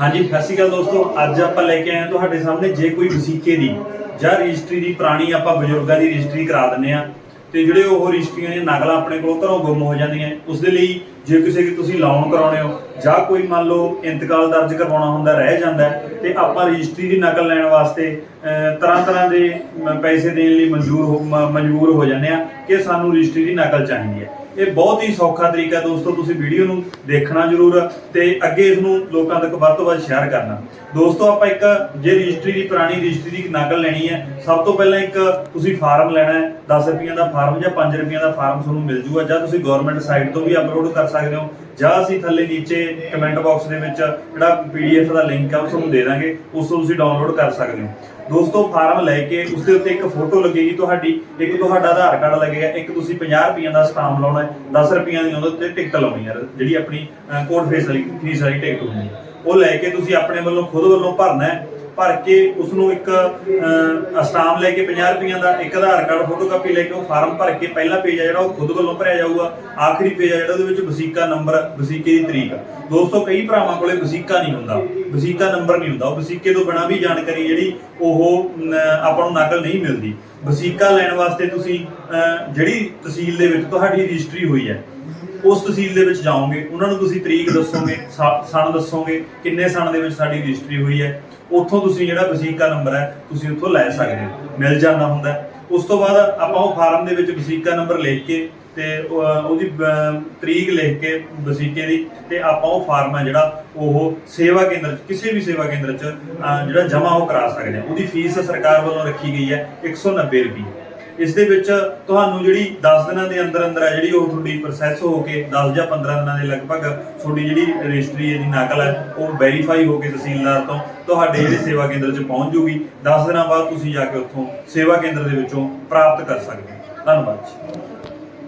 ਹਾਂਜੀ ਸਤਿ ਸ਼੍ਰੀ ਅਕਾਲ ਦੋਸਤੋ। ਅੱਜ ਆਪਾਂ ਲੈ ਕੇ ਆਏ ਹਾਂ ਤੁਹਾਡੇ ਸਾਹਮਣੇ ਜੇ ਕੋਈ ਵਸੀਕੇ ਦੀ ਜਾਂ ਰਜਿਸਟਰੀ ਦੀ ਪੁਰਾਣੀ ਆਪਾਂ ਬਜ਼ੁਰਗਾਂ ਦੀ ਰਜਿਸਟਰੀ ਕਰਾ ਦਿੰਨੇ ਆ ਤੇ ਜਿਹੜੇ ਉਹ ਰਜਿਸਟਰੀਆਂ ਦੀਆਂ ਨਕਲਾਂ ਆਪਣੇ ਕੋਲ ਘਰੋਂ ਗੁੰਮ ਹੋ ਜਾਂਦੀਆਂ ਉਸ ਦੇ ਲਈ ਜੇ ਕਿਸੇ ਕਿ ਤੁਸੀਂ ਲੋਨ ਕਰਾਉਣੇ ਹੋ ਜਾਂ ਕੋਈ ਮੰਨ ਲਓ ਇੰਤਕਾਲ ਦਰਜ ਕਰਵਾਉਣਾ ਹੁੰਦਾ ਰਹਿ ਜਾਂਦਾ ਹੈ, ਤੇ ਆਪਾਂ ਰਜਿਸਟਰੀ ਦੀ ਨਕਲ ਲੈਣ ਵਾਸਤੇ ਤਰ੍ਹਾਂ ਤਰ੍ਹਾਂ ਦੇ ਪੈਸੇ ਦੇਣ ਲਈ ਮਨਜ਼ੂਰ ਹੋ, ਮ- ਮਜਬੂਰ ਹੋ ਜਾਂਦੇ ਆ ਕਿ ਸਾਨੂੰ ਰਜਿਸਟਰੀ ਦੀ ਨਕਲ ਚਾਹੀਦੀ ਹੈ। ਇਹ ਬਹੁਤ ਹੀ ਸੌਖਾ ਤਰੀਕਾ ਦੋਸਤੋ, ਤੁਸੀਂ ਵੀਡੀਓ ਨੂੰ ਦੇਖਣਾ ਜ਼ਰੂਰ ਤੇ ਅੱਗੇ ਇਸ ਨੂੰ ਲੋਕਾਂ ਤੱਕ ਵੱਧ ਤੋਂ ਵੱਧ ਸ਼ੇਅਰ ਕਰਨਾ। ਦੋਸਤੋ, ਆਪਾਂ ਇੱਕ ਜੇ ਰਜਿਸਟਰੀ ਦੀ, ਪੁਰਾਣੀ ਰਜਿਸਟਰੀ ਦੀ ਨਕਲ ਲੈਣੀ ਹੈ, ਸਭ ਤੋਂ ਪਹਿਲਾਂ ਇੱਕ ਤੁਸੀਂ ਫਾਰਮ ਲੈਣਾ ਹੈ 10 ਰੁਪਈਆਂ ਦਾ ਫਾਰਮ ਜਾਂ 5 ਰੁਪਈਆਂ ਦਾ ਫਾਰਮ ਤੁਹਾਨੂੰ ਮਿਲ ਜੂਗਾ ਜਾਂ ਤੁਸੀਂ ਗਵਰਨਮੈਂਟ ਸਾਈਟ ਤੋਂ ਵੀ ਅਪਲੋਡ ਕਰ ਸਕਦੇ ਹੋ। ਜਾਂ ਅਸੀਂ ਥੱਲੇ ਨੀਚੇ ਕਮੈਂਟ ਬਾਕਸ ਦੇ ਵਿੱਚ ਜਿਹੜਾ ਪੀਡੀਐਫ ਦਾ ਲਿੰਕ ਆ ਉਹ ਤੁਹਾਨੂੰ ਦੇ ਦਾਂਗੇ, ਉਸ ਤੋਂ ਤੁਸੀਂ ਡਾਊਨਲੋਡ ਕਰ ਸਕਦੇ ਹੋ। ਦੋਸਤੋ ਫਾਰਮ ਲੈ ਕੇ ਉਸ ਦੇ ਉੱਤੇ ਇੱਕ ਫੋਟੋ ਲੱਗੇਗੀ ਤੁਹਾਡੀ। ਇੱਕ ਤੁਹਾਡਾ ਆਧਾਰ ਕਾਰਡ ਲੱਗੇਗਾ, ਇੱਕ ਤੁਸੀਂ 50 ਰੁਪਈਆ ਦਾ ਸਟਾਂਪ ਲਾਉਣਾ ਹੈ 10 ਰੁਪਈਆਂ ਦੀ ਉਹਦੇ ਉੱਤੇ ਟਿਕਟ ਲਾਉਣੀ ਹੈ, ਜਿਹੜੀ ਆਪਣੀ ਕੋਰਟ ਫੇਸ ਵਾਲੀ ਫੀਸ ਵਾਲੀ ਟਿਕਟ ਹੁੰਦੀ ਹੈ। ਉਹ ਲੈ ਕੇ ਤੁਸੀਂ ਆਪਣੇ ਵੱਲੋਂ, ਖੁਦ ਵੱਲੋਂ ਭਰਨਾ ਹੈ। ਭਰ ਕੇ ਉਸ ਨੂੰ ਇੱਕ ਸਟਾਂਪ ਲੈ ਕੇ 50 ਰੁਪਈਆਂ ਦਾ ਇੱਕ ਆਧਾਰ ਕਾਰਡ ਫੋਟੋਕਾਪੀ ਲੈ ਕੇ ਉਹ ਫਾਰਮ ਭਰ ਕੇ ਪਹਿਲਾ ਪੇਜ ਆ ਜਿਹੜਾ ਉਹ ਖੁਦ ਵੱਲੋਂ ਭਰਿਆ ਜਾਊਗਾ। ਆਖਰੀ ਪੇਜ ਆ ਜਿਹੜਾ ਉਹਦੇ ਵਿੱਚ ਵਸੀਕਾ ਨੰਬਰ ਵਸੀਕੇ ਦੀ ਤਰੀਕ। ਦੋਸਤੋ, ਕਈ ਭਰਾਵਾਂ ਕੋਲੇ ਵਸੀਕਾ ਨਹੀਂ ਹੁੰਦਾ। ਵਸੀਕਾ ਨੰਬਰ ਨਹੀਂ ਹੁੰਦਾ, ਉਹ ਵਸੀਕੇ ਤੋਂ ਬਿਨਾਂ ਵੀ ਜਾਣਕਾਰੀ ਜਿਹੜੀ ਉਹ ਆਪਾਂ ਨੂੰ ਨਕਲ ਨਹੀਂ ਮਿਲਦੀ। ਵਸੀਕਾ ਲੈਣ ਵਾਸਤੇ ਤੁਸੀਂ ਜਿਹੜੀ ਤਹਿਸੀਲ ਦੇ ਵਿੱਚ ਤੁਹਾਡੀ ਰਜਿਸਟਰੀ ਹੋਈ ਹੈ, ਉਸ ਤਹਿਸੀਲ ਦੇ ਵਿੱਚ ਜਾਓਗੇ, ਉਹਨਾਂ ਨੂੰ ਤੁਸੀਂ ਤਰੀਕ ਦੱਸੋਗੇ, ਸਾ- ਸਣ ਦੱਸੋਗੇ, ਕਿੰਨੇ ਸਣ ਦੇ ਵਿੱਚ ਸਾਡੀ ਰਜਿਸਟਰੀ ਹੋਈ ਹੈ, ਉੱਥੋਂ ਤੁਸੀਂ ਜਿਹੜਾ ਵਸੀਕਾ ਨੰਬਰ ਹੈ, ਤੁਸੀਂ ਉੱਥੋਂ ਲੈ ਸਕਦੇ ਹੋ, ਮਿਲ ਜਾਂਦਾ ਹੁੰਦਾ। ਉਸ ਤੋਂ ਬਾਅਦ ਆਪਾਂ ਉਹ ਫਾਰਮ ਦੇ ਵਿੱਚ ਵਸੀਕਾ ਨੰਬਰ ਲਿਖ ਕੇ ਤੇ ਉਹਦੀ ਤਰੀਕ ਲਿਖ ਕੇ ਵਸੀਕੇ ਦੀ ਤੇ ਆਪਾਂ ਉਹ ਫਾਰਮ ਹੈ ਜਿਹੜਾ ਉਹ ਸੇਵਾ ਕੇਂਦਰ 'ਚ, ਕਿਸੇ ਵੀ ਸੇਵਾ ਕੇਂਦਰ 'ਚ ਜਿਹੜਾ ਜਮ੍ਹਾਂ ਉਹ ਕਰਾ ਸਕਦੇ ਹਾਂ। ਉਹਦੀ ਫੀਸ ਸਰਕਾਰ ਵੱਲੋਂ ਰੱਖੀ ਗਈ ਹੈ 190 ਰੁਪਏ। ਇਸ ਦੇ ਵਿੱਚ ਤੁਹਾਨੂੰ ਜਿਹੜੀ 10 ਦਿਨਾਂ ਦੇ ਅੰਦਰ ਅੰਦਰ ਹੈ, ਜਿਹੜੀ ਉਹ ਤੁਹਾਡੀ ਪ੍ਰੋਸੈਸ ਹੋ ਕੇ 10 ਜਾਂ 15 ਦਿਨਾਂ ਦੇ ਲਗਭਗ ਤੁਹਾਡੀ ਜਿਹੜੀ ਰਜਿਸਟਰੀ ਦੀ ਨਕਲ ਹੈ, ਉਹ ਵੈਰੀਫਾਈ ਹੋ ਕੇ ਤਹਿਸੀਲਦਾਰ ਤੋਂ ਤੁਹਾਡੇ ਜਿਹੜੇ ਸੇਵਾ ਕੇਂਦਰ 'ਚ ਪਹੁੰਚ ਜੂਗੀ। 10 ਦਿਨਾਂ ਬਾਅਦ ਤੁਸੀਂ ਜਾ ਕੇ ਉੱਥੋਂ ਸੇਵਾ ਕੇਂਦਰ ਦੇ ਵਿੱਚੋਂ ਪ੍ਰਾਪਤ ਕਰ ਸਕਦੇ ਹੋ। ਧੰਨਵਾਦ ਜੀ।